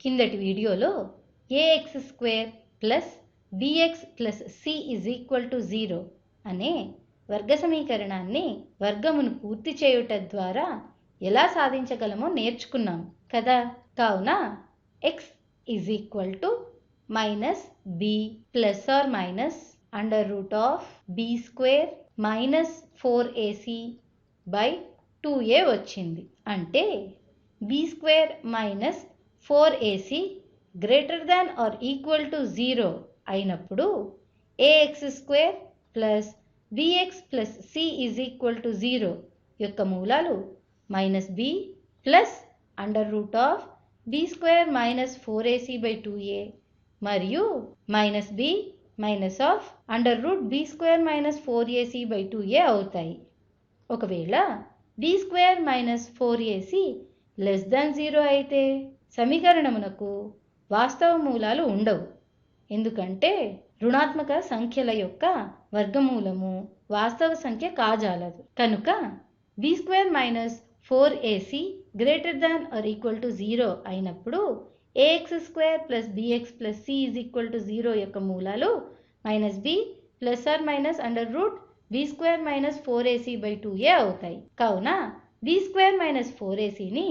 కిందటి వీడియోలో a x square plus b x plus c is equal to zero అనే వర్గ సమీకరణాన్ని వర్గమును పూర్తి చేయుట ద్వారా ఎలా సాధించగలమో నేర్చుకున్నాం కదా. కావున x is equal to minus b plus or minus under root of b square minus four a c by two a వచ్చింది. అంటే b square minus four a c greater than or equal to zero అయినప్పుడు a x square plus b x plus c is equal to zero యొక్క మూలాలు minus b plus under root of b square minus four a c by two a మరియు minus b minus of under root b square minus four a c by two a అవుతాయి. ఒకవేళ b square minus four a c less than zero అయితే సమీకరణమునకు వాస్తవ మూలాలు ఉండవు. ఎందుకంటే రుణాత్మక సంఖ్యల యొక్క వర్గమూలము వాస్తవ సంఖ్య కాజాలదు. కనుక B square minus four AC greater than or equal to zero అయినప్పుడు AX square plus BX plus C is equal to zero యొక్క మూలాలు minus B plus or minus under root B square minus four AC by two A అవుతాయి. కావున B square minus four ఏసీని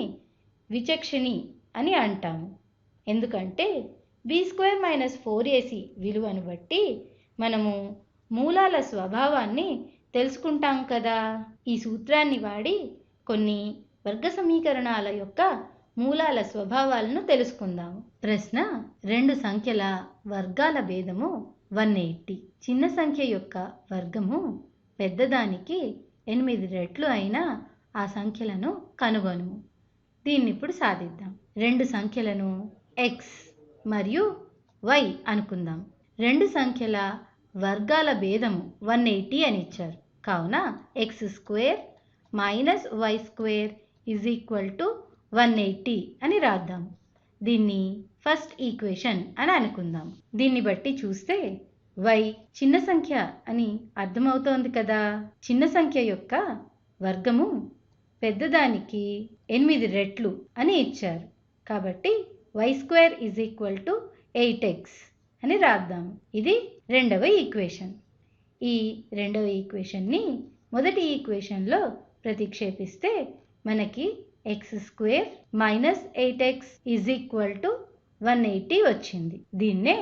విచక్షణి అని అంటాము. ఎందుకంటే b square minus four a c విలువను బట్టి మనము మూలాల స్వభావాన్ని తెలుసుకుంటాం కదా. ఈ సూత్రాన్ని వాడి కొన్ని వర్గ సమీకరణాల యొక్క మూలాల స్వభావాలను తెలుసుకుందాము ప్రశ్న రెండు సంఖ్యల వర్గాల భేదము వన్ ఎయిటీ. చిన్న సంఖ్య యొక్క వర్గము పెద్దదానికి ఎనిమిది రెట్లు అయినా ఆ సంఖ్యలను కనుగొనుము. దీన్ని ఇప్పుడు సాధిద్దాం. రెండు సంఖ్యలను ఎక్స్ మరియు వై అనుకుందాం. రెండు సంఖ్యల వర్గాల భేదము వన్ ఎయిటీ అని ఇచ్చారు. కావున x square minus y square is equal to one eighty అని రాద్దాం. దీన్ని ఫస్ట్ ఈక్వేషన్ అని అనుకుందాం. దీన్ని బట్టి చూస్తే వై చిన్న సంఖ్య అని అర్థమవుతోంది కదా. చిన్న సంఖ్య యొక్క వర్గము పెద్దదానికి ఎనిమిది రెట్లు అని ఇచ్చారు. కాబట్టి y square is equal to eight x అని రాద్దాం. ఇది రెండవ ఈక్వేషన్ ఈ రెండవ ఈక్వేషన్ని మొదటి ఈక్వేషన్లో ప్రతిక్షేపిస్తే మనకి x square minus eight x is equal to one eighty వచ్చింది. దీన్నే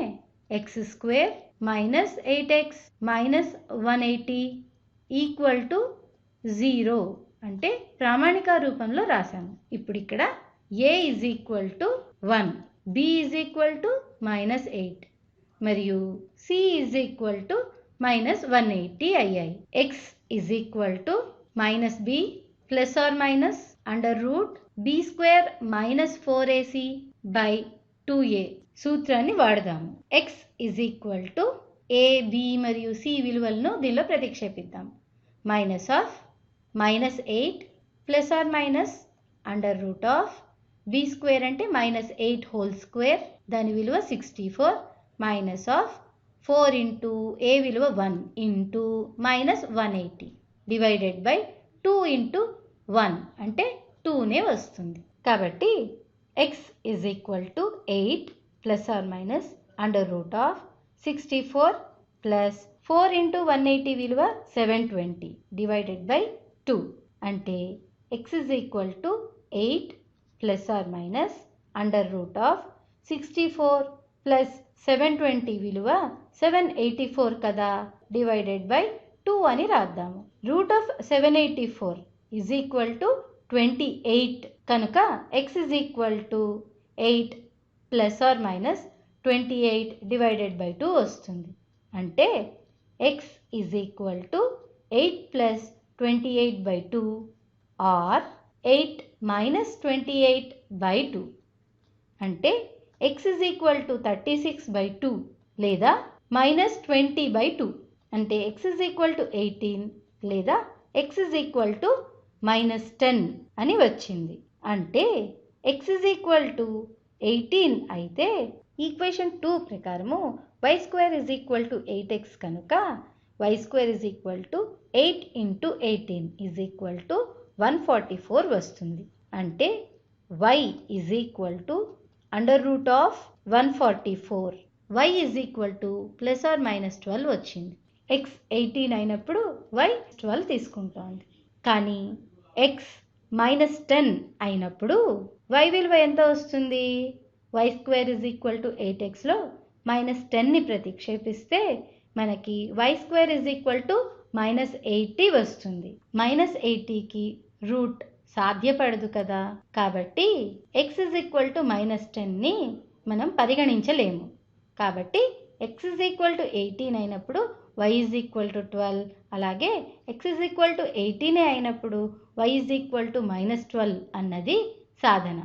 x square minus eight x minus one eighty equal to zero అంటే ప్రామాణిక రూపంలో రాశాము. ఇప్పుడు ఇక్కడ a is equal to one b is equal to minus eight మరియు c is equal to minus one eighty అయ్యాయి. X is equal to minus b plus or minus under root b square minus four a c by two a సూత్రాన్ని వాడదాము. X is equal to a b మరియు c విలువలను దీనిలో ప్రతిక్షేపిద్దాం. Minus of minus eight plus or minus under root of b square అంటే minus eight whole square దాని విలువ sixty four minus of four into a విలువ one into minus one eighty divided by two into one అంటే టూనే వస్తుంది. కాబట్టి x is equal to eight plus or minus under root of sixty four plus four into one eighty విలువ seven twenty divided by two అంటే x is equal to eight plus or minus under root of sixty four plus seven twenty విలువ seven eighty four కదా divided by two అని రాద్దాము. Root of seven eighty four is equal to twenty eight కనుక x is equal to eight plus or minus twenty eight divided by two వస్తుంది. అంటే x is equal to eight plus twenty eight by two or eight minus twenty eight by two అంటే x is equal to thirty six by two లేదా minus twenty by two అంటే x is equal to eighteen లేదా x is equal to minus ten అని వచ్చింది. అంటే x is equal to eighteen అయితే equation two ప్రకారము y square is equal to eight x కనుక y square is equal to eight into eighteen is equal to one forty four వస్తుంది. అంటే y is equal to under root of one forty four y is equal to plus or minus twelve వచ్చింది. X eighteen అయినప్పుడు y twelve తీసుకుంటోంది. కానీ x minus ten అయినప్పుడు y విలువ ఎంత వస్తుంది? Y square is equal to eight ఎక్స్లో minus టెన్ని ప్రతిక్షేపిస్తే మనకి y square is equal to minus eighty వస్తుంది. మైనస్ ఎయిటీకి రూట్ సాధ్యపడదు కదా. కాబట్టి x is equal to minus టెన్ని మనం పరిగణించలేము. కాబట్టి x is equal to eighteen అయినప్పుడు y is equal to twelve అలాగే ఎక్స్ ఇజ్ ఈక్వల్ టు ఎయిటీనే అయినప్పుడు y is equal to minus twelve అన్నది సాధన.